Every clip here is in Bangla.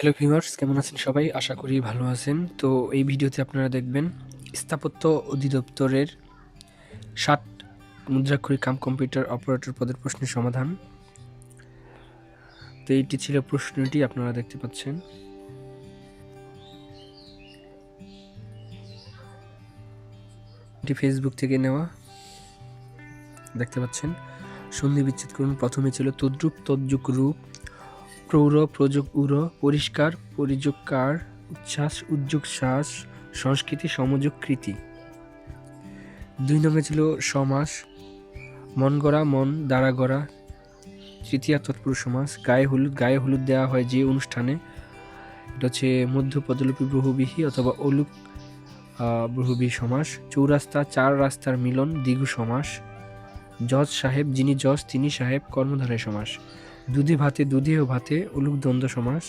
হ্যালো ভিউয়ার্স কেমন আছেন সবাই? আশা করি ভালো আছেন। তো এই ভিডিওতে আপনারা দেখবেন, স্থাপত্য অধিদপ্তরের ষাট মুদ্রাক্ষরিক কাম কম্পিউটার অপারেটর পদের প্রশ্নের সমাধান। তো এইটি ছিল প্রশ্নটি, আপনারা দেখতে পাচ্ছেন। এটি ফেসবুক থেকে নেওয়া, দেখতে পাচ্ছেন। সন্ধি বিচ্ছেদ করুন, প্রথমে ছিল তদ্রুপ তদ্যুক রূপ। প্রৌর প্রযোগ উর পরিষ্কার, পরিযোগকার, উচ্ছ্বাস উদ্যোগ শ্বাস সংস্কৃতি, সমযোগ, কৃতি। দুই নম্বরে ছিল সমাস, মন গড়া, মন দ্বারা গড়া। তৃতীয় তৎপুরুষ সমাস, গায়ে হলুদ গায়ে হলুদ দেওয়া হয় যে অনুষ্ঠানে। এটা হচ্ছে মধ্য পদলিপি বহুবিহী অথবা অলুক বহুবিহী সমাস। চৌরাস্তা, চার রাস্তার মিলন দ্বিগু সমাস। জজ সাহেব, যিনি জজ তিনি সাহেব, কর্মধারয় সমাস। দুধে ভাতে, দুধে ও ভাতে উলুক দ্বন্দ্ব সমাস।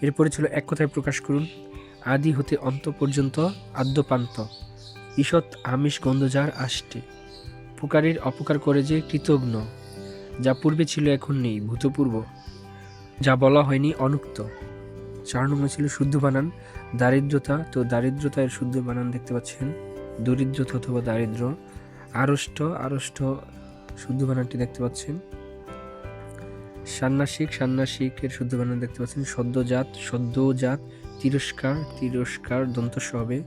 এরপরে ছিল এক কথায় প্রকাশ করুন, আদি হতে অন্ত পর্যন্ত আদ্যপান্ত। ঈষৎ আমিষ গন্ধজার আষ্টে। পুকারীর অপকার করে যে কৃতজ্ঞ যা পূর্বে ছিল এখন নেই, ভূতপূর্ব, যা বলা হয়নি অনুক্ত। চার নম্বর ছিল শুদ্ধ বানান, দারিদ্রতা তো দারিদ্রতা এর শুদ্ধ বানান দেখতে পাচ্ছেন। দরিদ্রতা অথবা দারিদ্র, আড়ষ্ট আড়ষ্ট শুদ্ধ বানানটি দেখতে পাচ্ছেন। সান্নাসিক, সান্নাসিকের শুদ্ধ বানান দেখতে পাচ্ছেন। সদ্যজাত সদ্যজাত, তিরস্কার তিরস্কার দন্তস্ব হবে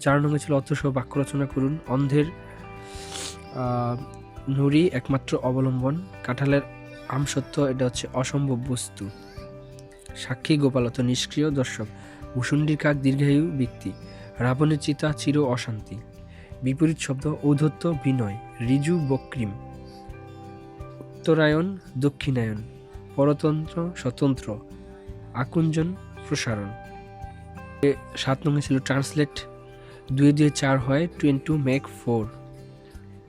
চার নম্বর ছিল অর্থসহ বাক্য রচনা করুন। অন্ধের নুরি একমাত্র অবলম্বন। কাঁঠালের আমসত্ব এটা হচ্ছে অসম্ভব বস্তু। সাক্ষী গোপালত নিষ্ক্রিয়, দর্শক। ভূষণ্ডির কাক, দীর্ঘায়ু ব্যক্তি। রাবণের চিতা, চির অশান্তি। বিপরীত শব্দ ঔধত্য বিনয়। রিজু বক্রিম। উত্তরায়ণ দক্ষিণায়ন পরতন্ত্র, স্বতন্ত্র, আকুঞ্জন, প্রসারণ। সাত নম্বর ছিল ট্রান্সলেট, দুই দুই চার হয় two and two make four.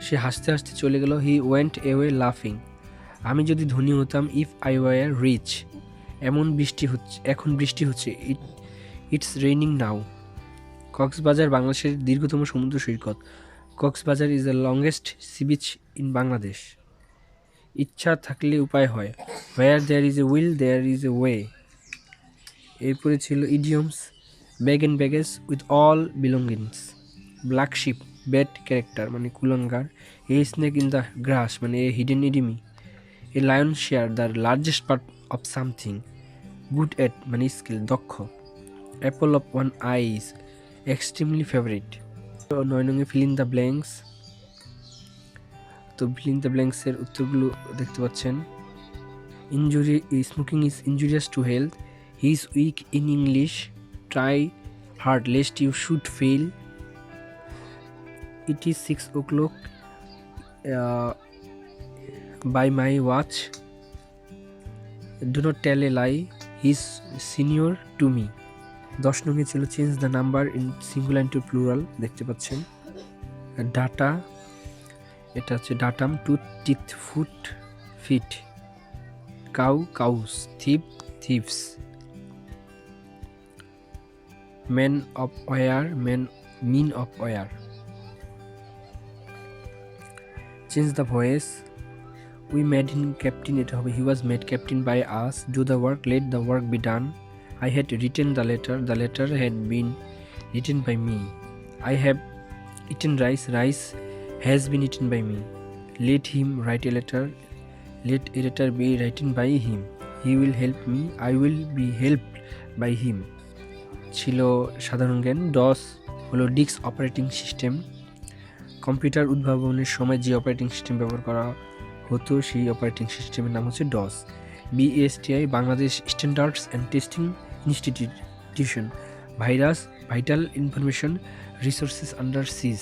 সে হাসতে হাসতে চলে গেল, হি ওয়েন্ট এওয়ে লাফিং। আমি যদি ধনী হতাম, ইফ আই ওয়ার রিচ। এমন বৃষ্টি হচ্ছে, এখন বৃষ্টি হচ্ছে, it, it's raining now. Cox's Bazar বাংলাদেশের দীর্ঘতম সমুদ্র সৈকত। Cox's Bazar is the longest sea beach in Bangladesh. ইচ্ছা থাকলে উপায় হয়। Where there is a will there is a way এরপরে ছিল idioms bag and baggage with all belongings black sheep bad character মানে কুলঙ্গার। A snake in the grass মানে a hidden enemy a lion share the largest part of something good at মানে স্কিল দক্ষ। Apple of one eyes extremely favourite নয় নঙ্গে ফিল ইন দ্য ব্ল্যাঙ্কস তো ফিল দ্য ব্ল্যাঙ্কসের উত্তরগুলো দেখতে পাচ্ছেন। Injury smoking is injurious to health he is weak in English try hard lest you should fail it is 6 o'clock uh, by my watch. Do not tell a lie. He's senior to me. দশ নঙ্গে ছিল change the number in single singular to plural দেখতে পাচ্ছেন। ডাটা এটা হচ্ছে datum tooth teeth foot feet. Cow, cows, thief, thieves. Men of war men man of war. Change the voice. We made him captain, এটা হবে, he was made captain by us. Do the work, let the work be done. I had written the letter the letter had been written by me. I have eaten rice rice has been eaten by me let him write a letter let a letter be written by him he will help me I will be help by him ছিল সাধারণ জ্ঞান। ডস হলো ডিক্স অপারেটিং সিস্টেম। কম্পিউটার উদ্ভাবনের সময় যে অপারেটিং সিস্টেম ব্যবহার করা হতো, সেই অপারেটিং সিস্টেমের নাম হচ্ছে DOS BSTI, Bangladesh standards and testing institution virus, vital information resources under siege.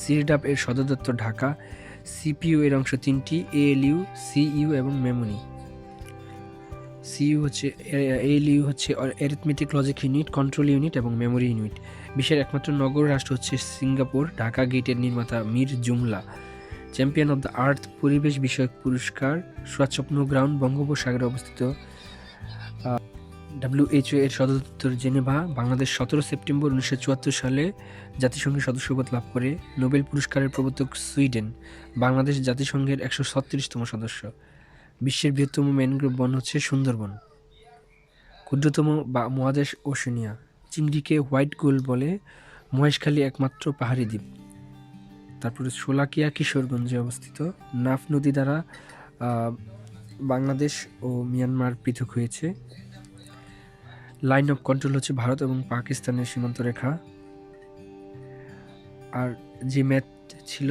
CIRDAP এর সদর দপ্তর ঢাকা, সিপিইউ এর অংশ তিনটি, এএলইউ, সিইউ এবং মেমোরি সিইউ হচ্ছে, এএলইউ হচ্ছে arithmetic logic unit control unit এবং মেমোরি ইউনিট বিশ্বের একমাত্র নগর রাষ্ট্র হচ্ছে সিঙ্গাপুর। ঢাকা গেটের নির্মাতা Mir Jumla. Champion of the earth পরিবেশ বিষয়ক পুরস্কার স্বচ্ছপ্ন গ্রাউন্ড বঙ্গোপসাগরে অবস্থিত। ডাব্লিউএইচও এর সদর দপ্তর জেনেভা বাংলাদেশ সতেরো সেপ্টেম্বর উনিশশো চুয়াত্তর সালে জাতিসংঘের সদস্যপদ লাভ করে নোবেল পুরস্কারের প্রবর্তক সুইডেন, বাংলাদেশ জাতিসংঘের একশো ছত্রিশতম সদস্য। বিশ্বের বৃহত্তম ম্যানগ্রোভ বন হচ্ছে সুন্দরবন। ক্ষুদ্রতম বা মহাদেশ ওশেনিয়া, চিংড়িকে হোয়াইট গোল বলে মহেশখালী একমাত্র পাহাড়ি দ্বীপ। তারপরে শোলাকিয়া কিশোরগঞ্জে অবস্থিত নাফ নদী দ্বারা বাংলাদেশ ও মিয়ানমার পৃথক হয়েছে। লাইন অফ কন্ট্রোল হচ্ছে ভারত এবং পাকিস্তানের সীমান্ত রেখা। আর যে ম্যাথ ছিল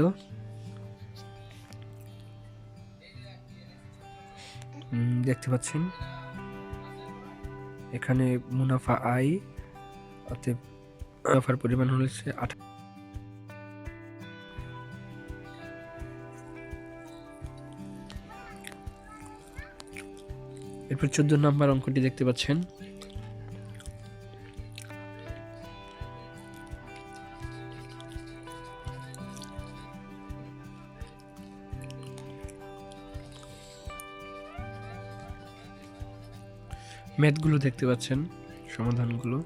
দেখতে পাচ্ছেন, এখানে মুনাফা আই অতএব মুনাফার পরিমাণ হচ্ছে আট এরপর চোদ্দ নম্বর অঙ্কটি দেখতে পাচ্ছেন। ম্যাথগুলো দেখতে পাচ্ছেন সমাধানগুলো।